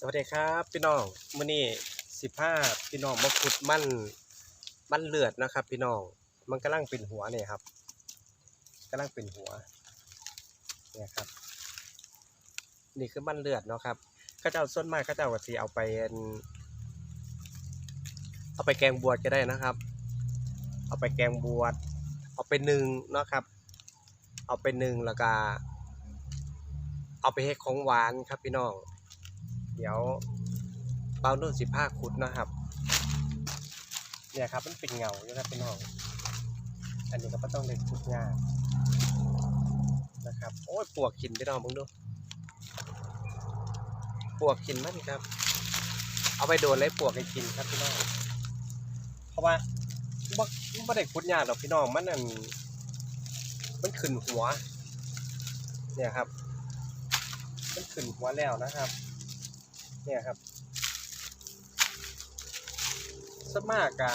สวัสดีครับพี่น้องมื้อนี้สิบห้าพี่น้องมาขุดมันมันเลือดนะครับ พี่น้องมันกำลังเป็นหัวเนี่ยครับกำลังเป็นหัวเนี่ยครับ นี่คือมันเลือดเนาะครับข้าเจ้าส่วนมากเข้าเจ้าก็สิเอาไป เอาไปแกงบวชก็ได้นะครับ เอาไปแกงบวชเอาไปหนึ่งเนาะครับ เอาไปหนึ่งแล้วก็เอาไปเฮ็ดของหวานครับพี่น้อง เดี๋ยวเป้านุ่นสิผ้าขุดนะครับ เนี่ยครับมันเป็นเงาอยู่นะพี่น้อง อันนี้ก็ต้องเลยขุดยานะครับ โอ้ยปวกกินพี่น้องมึงดู ปวกกินมันครับ เอาไปโดนเลยปวกให้กินครับพี่น้อง เพราะว่าบ่บ่ได้ขุดยาหรอกพี่น้อง มันอันมันขึ้นหัว เนี่ยครับ มันขึ้นหัวแล้วนะครับ เนี่ยครับสมากอะ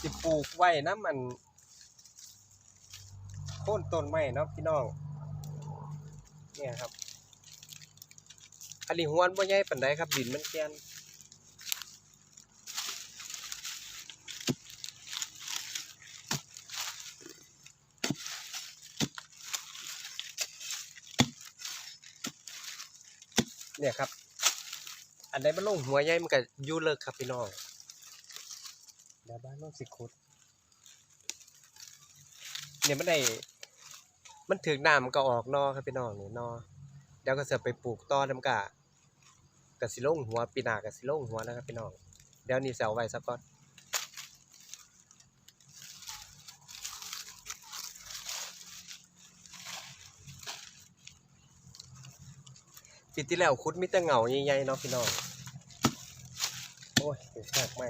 สิปลูกไว้นะมันโค่นต้นไม้เนาะพี่น้องเนี่ยครับอันนี้หวนบ่ใหญ่ปานใดครับดินมันแก่น เนี่ยครับ อันไหนมันลงหัวใหญ่มันก็ยู่เลิกครับพี่น้องเดี๋ยวบ้านน้องสิขุดเนี่ยมันได้มันถึงน้ำมันก็ออกนอครับพี่น้องนี่นอเดี๋ยวก็จะไปปลูกต้อน้ำกะกะสิลงหัวปีนากะสิลงหัวนะครับพี่น้องเดี๋ยวนี้สิเสาไว้ซะก่อน ปีที่แล้วคุดมีแต่เหงาใหญ่ๆเนาะพี่น้อง โอ้ยเสียแทกไม่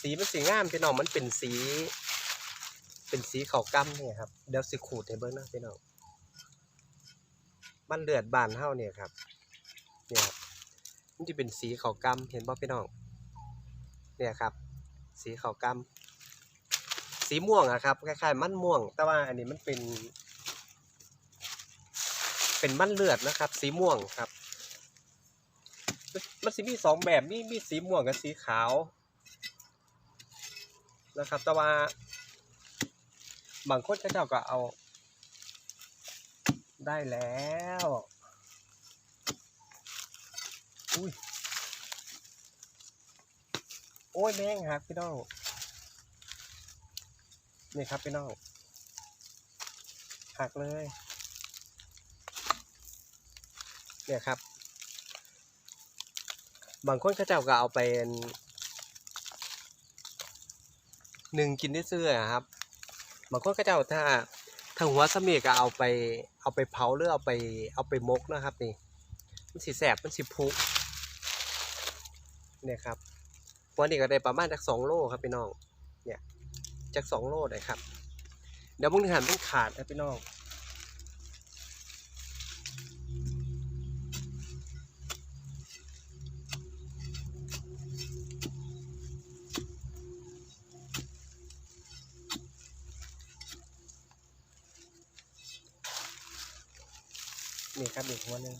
สีมันสีงามพี่น้องมันเป็นสี เป็นสีขาวกำเนี่ยครับเดี๋ยวสิขูดให้เบิ่งนะพี่น้องมันเลือดบานเท่าเนี่ยครับเนี่ยครับมันจะเป็นสีขาวกำเห็นป่ะพี่น้องเนี่ยครับ สีขาวกำสีม่วงอะครับคล้ายๆมันม่วง แต่ว่าอันนี้มันเป็น เป็นมันเลือดนะครับ สีม่วงครับ มันสีมีสองแบบมีมีสีม่วงกับสีขาวนะครับ แต่ว่าบางคนเขาเจ้าก็เอา ได้แล้ว อุ้ย อ้ยแมงหักพี่น้องนี่ครับพี่น้องหักเลยเนี่ยครับ บางคนเขาเจ้าก็เอาไปหนึ่งกินได้เสื้อครับ บางคนเขาเจ้าถ้าถ้าหัวสมีก็เอาไปเอาไปเผาหรือเอาไปเอาไปมกนะครับนี่มันสีแสบมันสีพุเนี่ยครับ วันนี้ก็ได้ประมาณจากสองโลครับพี่น้องเนี่ยจากสองโลได้ครับ เดี๋ยวมึงหันต้องขาดนะพี่น้องนี่ครับอีกหัวหนึ่ง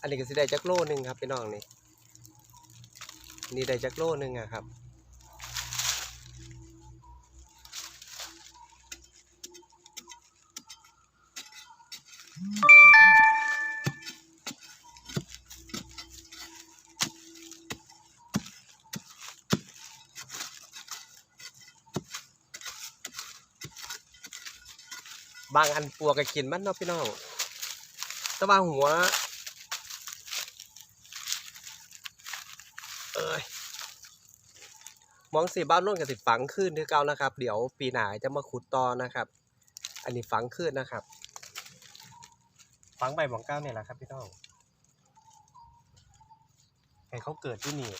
อันนี้ก็สิได้จักโลหนึ่งครับพี่น้องนี่ นี่ได้จักโลหนึ่งอะครับ บางอันปัวก็กินมันเนาะพี่น้องแต่ว่าหัว เอ้ย มองสีบ้านโน่นกับสิฝังขึ้นที่เก่านะครับ เดี๋ยวปีหน้าจะมาขุดต่อนะครับ อันนี้ฝังขึ้นนะครับ ฝังใบหมองเก้าเนี่ยแหละครับพี่น้องให้เขาเกิดที่นี่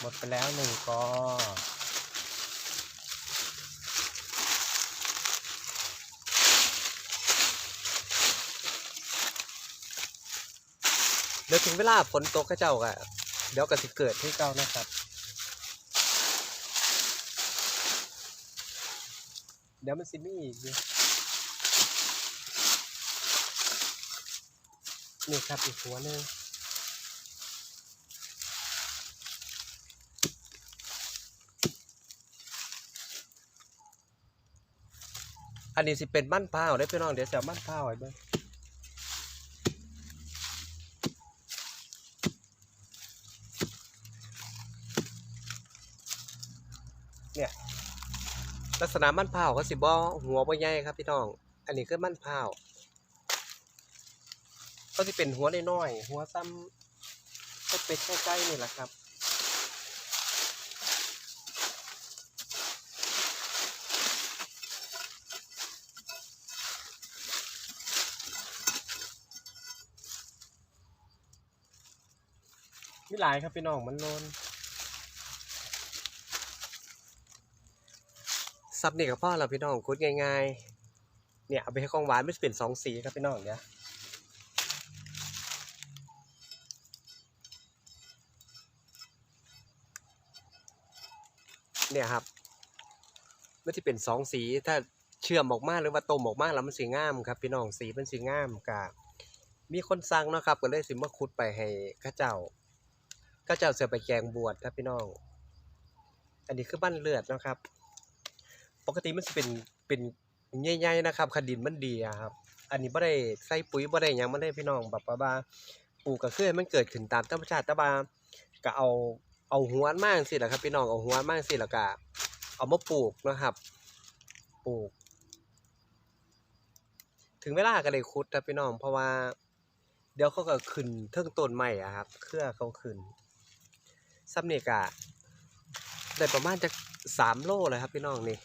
หมดไปแล้วหนึ่งกอ ดี๋ยวถึงเวลาฝนตกเขาเจ้าก็เดี๋ยวก็สิเกิดที่เก่านะครับ เดี๋ยวมันสิมีอีกอยู่นี่ครับอีกหัวหนึงอันนี้สิเป็นบ้านเผาวได้อพี่น้องเดี๋ยวจะเอาบ้านเผาวไว้เบิ่ง ลักษณะมันเผาก็สิบ่หัวบ่ใหญ่ครับพี่น้อง อันนี้คือมันเผาก็สิเป็นหัวน้อยๆหัวซ้ำก็เป็ดใกล้ๆนี่แหละครับมีหลายครับพี่น้องมันโลน ซับนี่กับพ่อเราพี่น้องคุดง่ายๆ เนี่ยเอาไปให้ของหวานไมันจะเป็นสองสีครับพี่น้องเนี่ยเนี่ยครับมันจะเป็นสองสีถ้าเชื่อมออกมาหรือว่าต้มออกมาแล้วมันสีงามครับ พี่น้องสีมันสีงามกะมีคนสั่งนะครับก็เลยสิมาคุดไปให้ข้าเจ้าก็จะเอาเสือไปแกงบวชครับพี่น้อง อันนี้คือบ้านเลือดนะครับ ปกติมันจะเป็นเป็นใหญ่ๆนะครับขดินมันดีอะครับ อันนี้บ่ได้ใส่ปุ๋ยบ่ได้หยังไมันได้พี่น้องแบบว่าปลูกก็คือให้มันเกิดขึ้นตามธรรมชาติแต่ว่าก็เอาเอาหัวมันมาจังซี่แหละครับ พี่น้องเอาหัวมันมาจังซี่แล้วก็เอามาปลูกนะครับ ปลูก ถึงเวลาก็ได้ขุดครับพี่น้อง เพราะว่า เดี๋ยวเขาก็ขึ้นเทิงต้นใหม่อะครับ เครือเขาขึ้นซับเนกะได้ประมาณจะสามโลเลยครับพี่น้องนี่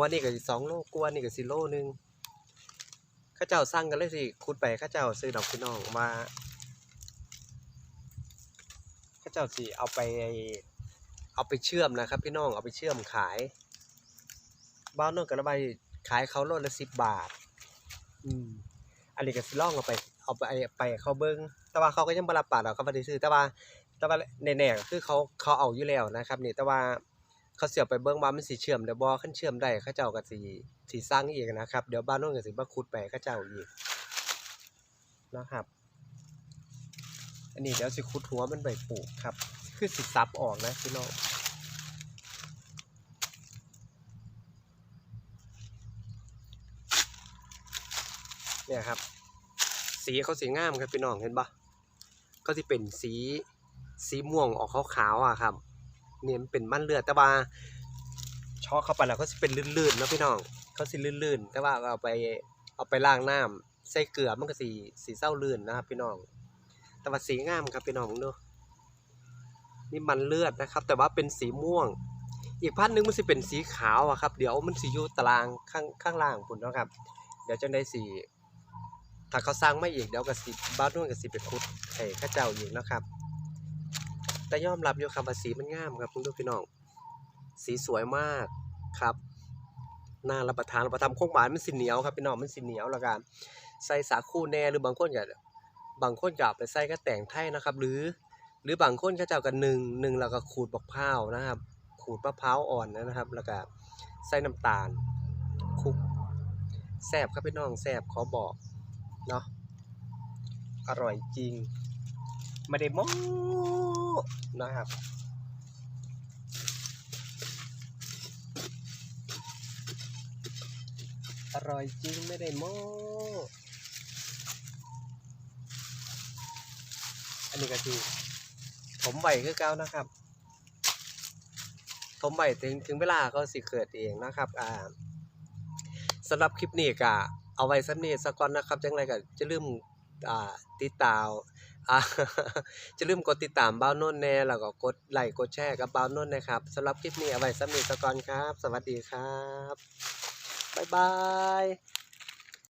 วันนี้ก็สิสองโลกว่านี่ก็สิโลหนึงข้าเจ้าสั่งกันเลยสิคุดไปข้าเจ้าซื้อดอกพี่น้องว่าข้าเจ้าสิเอาไปเอาไปเชื่อมนะครับ พี่น้องเอาไปเชื่อมขาย บ้านโนนกระบายขายเขาโลละสิบบาท อืมอันนี้ก็สิลองเอาไปเอาไปไปเขาเบิ้งแต่ว่าเขาก็ยังบ่รับปากดอกเขาบ่ได้ซื้อแต่ว่าแต่ว่าแน่ๆคือเขาเขาเอาอยู่แล้วนะครับ นี่แต่ว่า เขาเสียไปเบิ่งว่ามันสิเชื่อมได้บ่คันเชื่อมได้เขาเจ้าก็สิสิสร้างอีกนะครับเดี๋ยวบ้านโน้นก็สิมาขุดไปให้เขาเจ้าอีกนะครับ อันนี้เดี๋ยวสิขุดหัวมันไปปลูกครับ คือสิซับออกนะพี่น้องเนี่ยครับ สีเขาสีงามครับพี่น้องเห็นปะก็จะเป็นสีสีม่วงออกขาวๆอะครับ เนี่ยมันเป็นมันเลือดแต่ว่าช็อกเข้าไปแล้วก็จะเป็นลื่นๆนะพี่น้องเขาสิลื่นๆ แต่ว่าเอาไปเอาไปล้างน้ำใส่เกลือมันก็สีสีเศร้าลื่นนะครับพี่น้อง แต่ว่าสีงามครับพี่น้องเนาะนี่มันเลือดนะครับ แต่ว่าเป็นสีม่วง อีกพันหนึงมันสิเป็นสีขาวอะครับ เดี๋ยวมันสิอยู่ตารางข้างข้างล่างพุ่นนะครับ เดี๋ยวจะได้สีถ้าเขาสร้างไม่อีกเดี๋ยวก็สิบ้านนู่นก็สิไปขุดให้ข้าเจ้าอีกนะครับ แต่ยอมรับอยู่ครับว่าสีมันงามครับคุณดูพี่น้อง สีสวยมากครับน่ารับประทานรับประทานข้งหวานมันสิเหนียวครับพี่น้องมันสิเหนียวแล้วกันใส่สาคูแน่หรือบางคนก็บางคนก็ไปใส่ก็แต่งไทยนะครับ หรือ หรือบางคนเขาเจ้ากันหนึ่งหนึ่งแล้วก็ขูดบักพร้าวนะครับ ขูดมะพร้าวอ่อนนะครับ แล้วก็ใส่น้ำตาลคลุกแซ่บครับพี่น้องแซ่บขอบอกเนาะอร่อยจริง ไม่ได้โม้นะครับอร่อยจริงไม่ได้โม้อันนี้ก็คือผมไหวคือเก้านะครับผมไหวถึงถึงเวลาก็สิเกิดเองนะครับ อ่าสำหรับคลิปนี้ก็เอาไว้สักนี้สักก่อนนะครับ จังไรก็จะลืม ติดตามจะลืมกดติดตามบ้าวนนท์แน่แล้วก็กดไลค์กดแชร์กับบ้าวนนท์นะครับสำหรับคลิปนี้เอาไว้สำหรับสักก่อนครับ สวัสดีครับ บ๊ายบาย